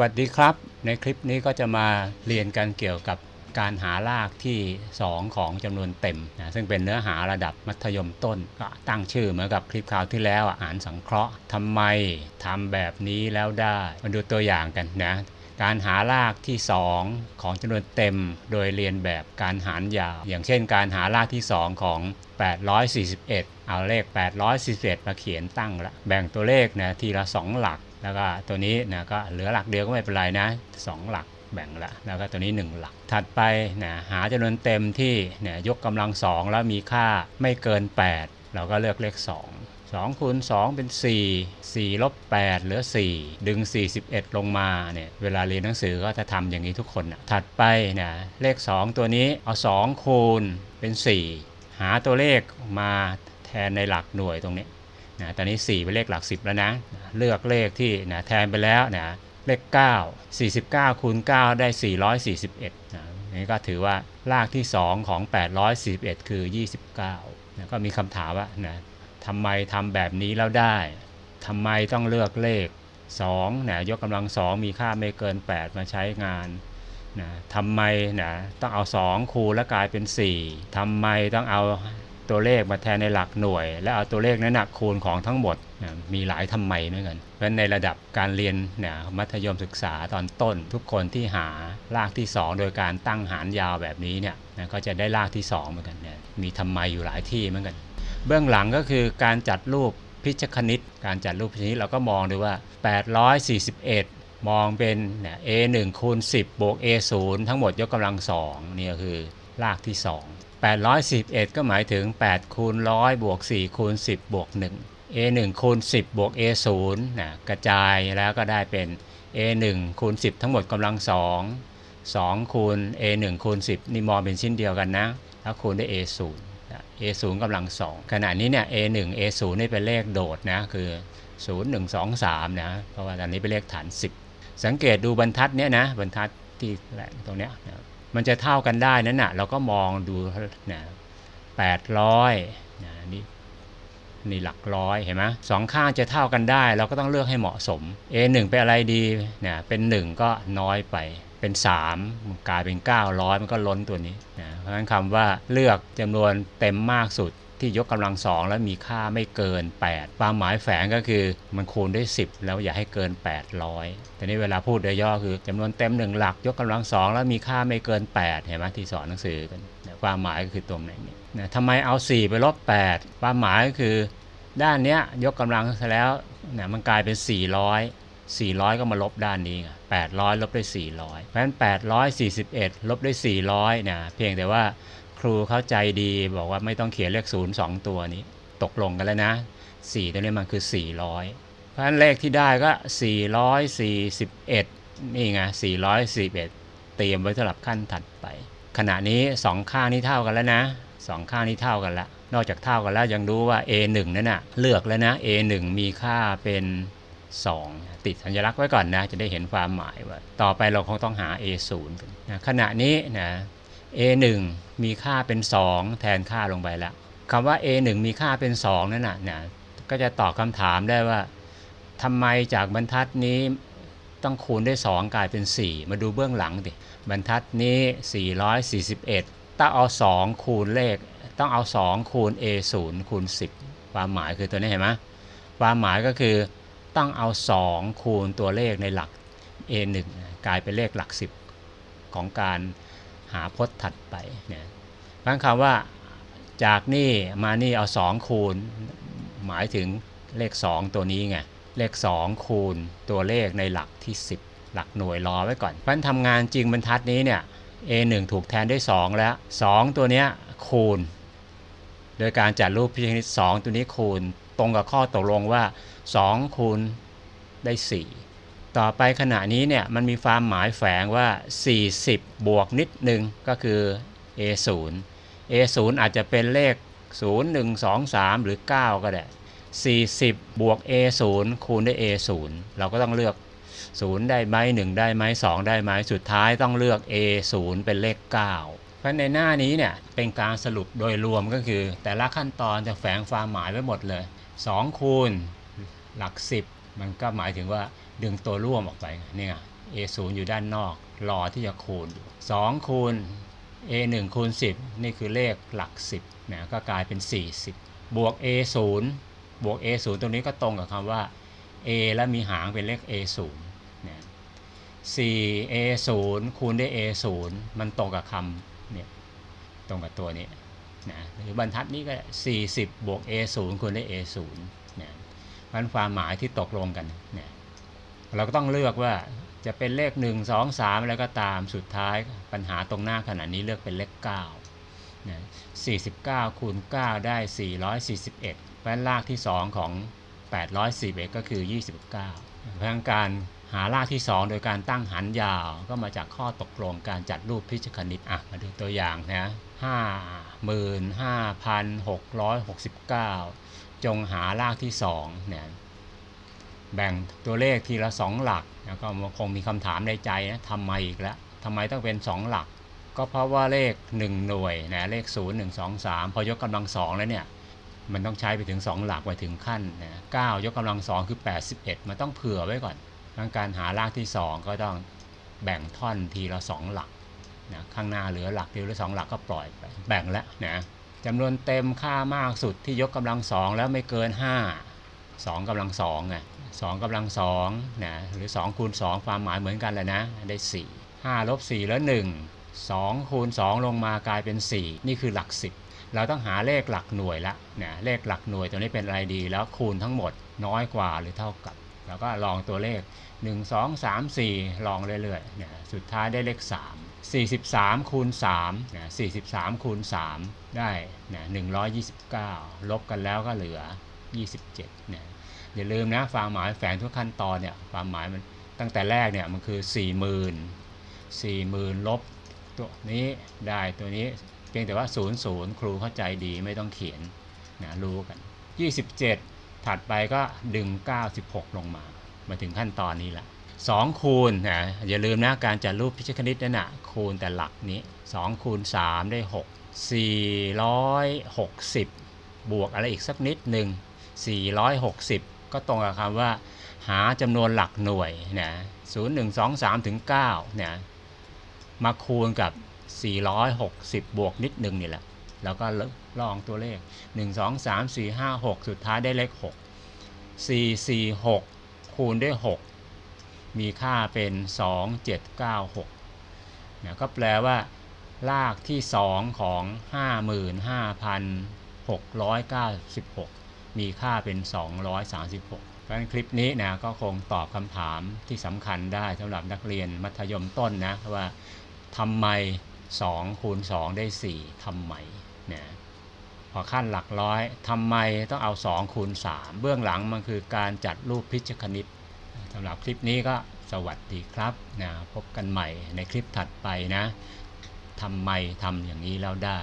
วัสดีครับ ในคลิปนี้ก็จะมาเรียนกันเกี่ยวกับการหารากที่ 2 ของจำนวนเต็มนะซึ่งเป็นเนื้อหาระดับมัธยมต้น ก็ตั้งชื่อเหมือนกับคลิปคราวที่แล้วอะอ่านสังเคราะห์ทำไมทำแบบนี้แล้วได้ มาดูตัวอย่างกันนะการหารากที่ 2 ของจำนวนเต็ม โดยเรียนแบบการหารยาว อย่างเช่น การหารากที่ 2 ของ 841 เอาเลข 841 มาเขียนตั้งละแบ่งตัวเลขนะทีละ 2 หลัก แล้วก็ตัวนี้นะก็เหลือหลักเดียวก็ไม่เป็นไรนะ 2 หลักแบ่งละแล้วก็ตัวนี้ 1 หลัก ถัดไปนะหาจำนวนเต็มที่เนี่ยยกกำลัง 2 แล้วมีค่าไม่เกิน 8 เราก็เลือกเลข 2 2คูณ2เป็น 4 4ลบ8เหลือ 4 ดึง 41 ลงมาเนี่ยเวลาเรียนหนังสือก็จะทำอย่างนี้ทุกคนนะถัดไปนะเลข 2 ตัวนี้เอา 2 คูณเป็น 4 หาตัวเลขมาแทนในหลักหน่วยตรงนี้ นะตอนนี้ 4 เป็นเลขหลัก 10 แล้วนะ เลือกเลขที่นะแทนไปแล้วนะเลข 9 49คูณ9ได้ 441นะนี่ก็ถือว่าลากที่ 2 ของ 841 คือ 29นะก็มีคำถามว่านะทำไมทำแบบนี้แล้วได้ทำไมต้องเลือกเลข2นะยกกำลัง 2 มีค่าไม่เกิน 8 มาใช้งานนะทำไมนะต้องเอา 2 คูณแล้วกลายเป็น 4ทำไมต้องเอา ตัวเลขมาแทนในหลักหน่วย แล้วเอาตัวเลขนั้นนะคูณของทั้งหมดนะมีหลายทำไมเหมือนกันเพราะในระดับการเรียนนะมัธยมศึกษาตอนต้น ทุกคนที่หารากที่ 2 โดยการตั้งหารยาวแบบนี้เนี่ยนะก็จะได้รากที่2เหมือนกันนี่ยมีทำไมอยู่หลายที่เหมือนกัน เบื้องหลังก็คือการจัดรูปพิชคณิต การจัดรูปพิชคณิตเราก็มองดูว่า 841มองเป็นเนี่ย a 1คูณ10 บวก a 0ทั้งหมดยกกำลัง2นี่ก็คือรากที่ 2 811 ก็หมายถึง 8 คูณ 100 บวก 4 คูณ 10 บวก 1 a 1คูณ 10 บวก a 0นะกระจายแล้วก็ได้เป็น a 1คูณ 10 ทั้งหมดกำลัง 2 2 คูณ a 1คูณ 10 นี่มองเป็นชิ้นเดียวกันนะ แล้วคูณด้วย a 0 a 0กำลัง 2 ขณะนี้เนี่ย a 1 a 0นี่เป็นเลขโดดนะ คือ 0 1 2 3 นะ เพราะว่าตอนนี้เป็นเลขฐาน 10 สังเกตดูบรรทัดเนี้ยนะ บรรทัดที่แหลงตรงเนี้ยนะ มันจะเท่ากันได้นั่นนะเราก็มองดูนะ800นะนี่นี่หลักร้อยเห็นไหมสองข้างจะเท่ากันได้ เราก็ต้องเลือกให้เหมาะสม a 1 เป็นอะไรดีนะเป็น 1 ก็น้อยไปเป็น 3 มันกลายเป็น 900 มันก็ล้นตัวนี้นะเพราะฉะนั้นคำว่าเลือกจำนวนเต็มมากสุด ที่ยกกำลังสองแล้วมีค่าไม่เกิน 8 ความหมายแฝงก็คือมันคูณด้วย 10 แล้วอย่าให้เกิน 800 แต่นี้เวลาพูดโดยย่อคือจำนวนเต็มหนึ่งหลัก ยกกำลังสองแล้วมีค่าไม่เกิน 8 เห็นไหมที่สอนหนังสือกันความหมายก็คือตรงไหนเนี่ยนะทำไมเอา 4 ไปลบ 8 ความหมายก็คือ ด้านเนี้ยยกกำลังแล้วเนี่ยมันกลายเป็น 400 400 ก็มาลบด้านนี้ไง800 ลบด้วย 400 เพราะฉะนั้น 841 ลบด้วย 400นะเพียงแต่ว่า ครูเข้าใจดีบอกว่าไม่ต้องเขียนเลข0 2ตัวนี้ ตกลงกันแล้วนะ4ตัวนี้มันคือ400เพราะฉะนั้นเลขที่ได้ก็441นี่ไง441เอ็ดเตรียมไว้สำหรับขั้นถัดไป ขณะนี้2ข้างนี้เท่ากันแล้วนะ2ข้างนี้เท่ากันแล้วนอกจากเท่ากันแล้วยังรู้ว่า A1 นั่นนะเลือกแล้วนะ A1 มีค่าเป็น2 ติดสัญลักษณ์ไว้ก่อนนะ จะได้เห็นความหมายว่า ต่อไปเราคงต้องหา A0 กันนะขณะนี้นะ A1 มีค่าเป็น 2 แทนค่าลงไปแล้วคำว่า A1 มีค่าเป็น 2 นั่นน่ะเนะก็จะตอบคำถามได้ว่าทำไมจากบรรทัดนี้ต้องคูณด้วย 2 กลายเป็น 4 มาดูเบื้องหลังดิบรรทัดนี้ 441 ต้องเอา 2 คูณเลข ต้องเอา 2 คูณ A0 คูณ 10 ความหมายคือตัวนี้เห็นไหมความหมายก็คือต้องเอา 2 คูณตัวเลขในหลัก A1 กลายเป็นเลขหลัก 10 ของการ หาพจน์ถัดไปเนี่ยบางคำว่าจากนี่มานี่เอา2คูณ หมายถึงเลข 2 ตัวนี้ไงเลข 2 คูณตัวเลขในหลักที่ 10 หลักหน่วยรอไว้ก่อนเพราะทำงานจริงบรรทัดนี้เนี่ย A1 ถูกแทนด้วย 2 แล้ว 2 ตัวเนี้ยคูณ โดยการจัดรูปพิชนิต2ตัวนี้คูณ ตรงกับข้อตกลงว่า 2 คูณได้ 4 ต่อไปขณะนี้เนี่ยมันมีความหมายแฝงว่า 40 บวกนิดหนึ่งก็คือ A0 A0 อาจจะเป็นเลข 0 1 2 3 หรือ 9 ก็ได้ 40 บวก A0 คูณด้วย A0 เราก็ต้องเลือก 0 ได้ไหม1 ได้ไหม2 ได้ไหมสุดท้ายต้องเลือก A0 เป็นเลข 9 เพราะในหน้านี้เนี่ยเป็นการสรุปโดยรวมก็คือ แต่ละขั้นตอนจะแฝงความหมายไว้หมดเลย 2 คูณหลัก 10 มันก็หมายถึงว่า ดึงตัวร่วมออกไปนี่ไง a 0 อยู่ด้านนอกรอที่จะคูณอยู่2คูณ a 1 คูณ 10 นี่คือเลขหลัก 10นะก็กลายเป็น 40 บวก a 0 บวก a 0 ตรงนี้ก็ตรงกับคำว่า a แล้วมีหางเป็นเลข a 0 นะ4 a 0 คูณด้วย a 0 มันตรงกับคำเนี่ยตรงกับตัวนี้นะหรือบรรทัดนี้ก็ 40 บวก a 0 คูณด้วย a 0 นะมันความหมายที่ตกลงกันนะ เราก็ต้องเลือกว่าจะเป็นเลข 1 2 3 แล้วก็ตามสุดท้ายปัญหาตรงหน้าขนาดนี้เลือกเป็นเลข9นะ49คูณ9ได้ 441เพราะฉะนั้นรากที่ 2 ของ 841 ก็คือ 29 เพราะฉะนั้นการหารากที่ 2 โดยการตั้งหันยาวก็มาจากข้อตกลงการจัดรูปพิชคณิตอะมาดูตัวอย่างนะ55,669 จงหารากที่2เนี่ย แบ่งตัวเลขทีละ 2 หลักแล้วก็คงมีคำถามในใจนะทำไมอีกแล้วทำไมต้องเป็น 2 หลัก ก็เพราะว่าเลข 1 หน่วยนะเลข 0 1 2 3 พอยกกำลังสองแล้วเนี่ยมันต้องใช้ไปถึง 2 หลักไปถึงขั้นนะ9ยกกำลังสองคือ 81 มันต้องเผื่อไว้ก่อนดังการหารากที่ 2 ก็ต้องแบ่งท่อนทีละ 2 หลักนะข้างหน้าเหลือหลักเดียวหรือ2หลักก็ปล่อยไปแบ่งแล้วนะจำนวนเต็มค่ามากสุดที่ยกกำลังสองแล้วไม่เกิน 5 2กำลังสองไง2กำลังสองนะหรือ2คูณ2ความหมายเหมือนกันแหละนะได้4 5ลบ4แล้ว1 2คูณ2ลงมากลายเป็น4นี่คือหลัก10เราต้องหาเลขหลักหน่วยละนะเลขหลักหน่วยตัวนี้เป็นอะไรดี แล้วคูณทั้งหมดน้อยกว่าหรือเท่ากับ แล้วก็ลองตัวเลข 1 2 3 4 ลองเรื่อยๆนะสุดท้ายได้เลข 3 43คูณ3นะ43คูณ3ได้นะ129 ลบกันแล้วก็เหลือ 27นะอย่าลืมนะความหมายแฝงทุกขั้นตอนเนี่ยความหมายมันตั้งแต่แรกเนี่ยมันคือ 40,000 40,000ลบตัวนี้ได้ตัวนี้เพียงแต่ว่า 0 0 ครูเข้าใจดีไม่ต้องเขียนนะรู้กัน 27 ถัดไปก็ดึง 96 ลงมา มาถึงขั้นตอนนี้ละ2คูณนะอย่าลืมนะการจัดรูปพิชคณิตนั่นนะคูณแต่หลักนี้ 2 คูณ 3 ได้ 6 460 บวกอะไรอีกสักนิดหนึ่ง 460 ก็ตรงกับคำว่า หาจำนวนหลักหน่วยนะ0 1 2 3ถึง9เนี่ยมาคูณกับ 460 บวกนิดหนึ่งนี่แหละ แล้วก็ลองตัวเลข 1 2 3 4 5 6 สุดท้ายได้เลข 6 4 4 6 คูณด้วย 6 มีค่าเป็น 2 7 9 6นะก็แปลว่ารากที่ 2 ของ 55,696 มีค่าเป็น 236เพราะฉะนั้นคลิปนี้นะก็คงตอบคำถามที่สำคัญได้สำหรับนักเรียนมัธยมต้นนะว่าทำไม2คูณ2ได้ 4ทำไมนะพอขั้นหลักร้อยทำไมต้องเอา2คูณ3เบื้องหลังมันคือการจัดรูปพิชคณิตสำหรับคลิปนี้ก็สวัสดีครับนะพบกันใหม่ในคลิปถัดไปนะทำไมทำอย่างนี้แล้วได้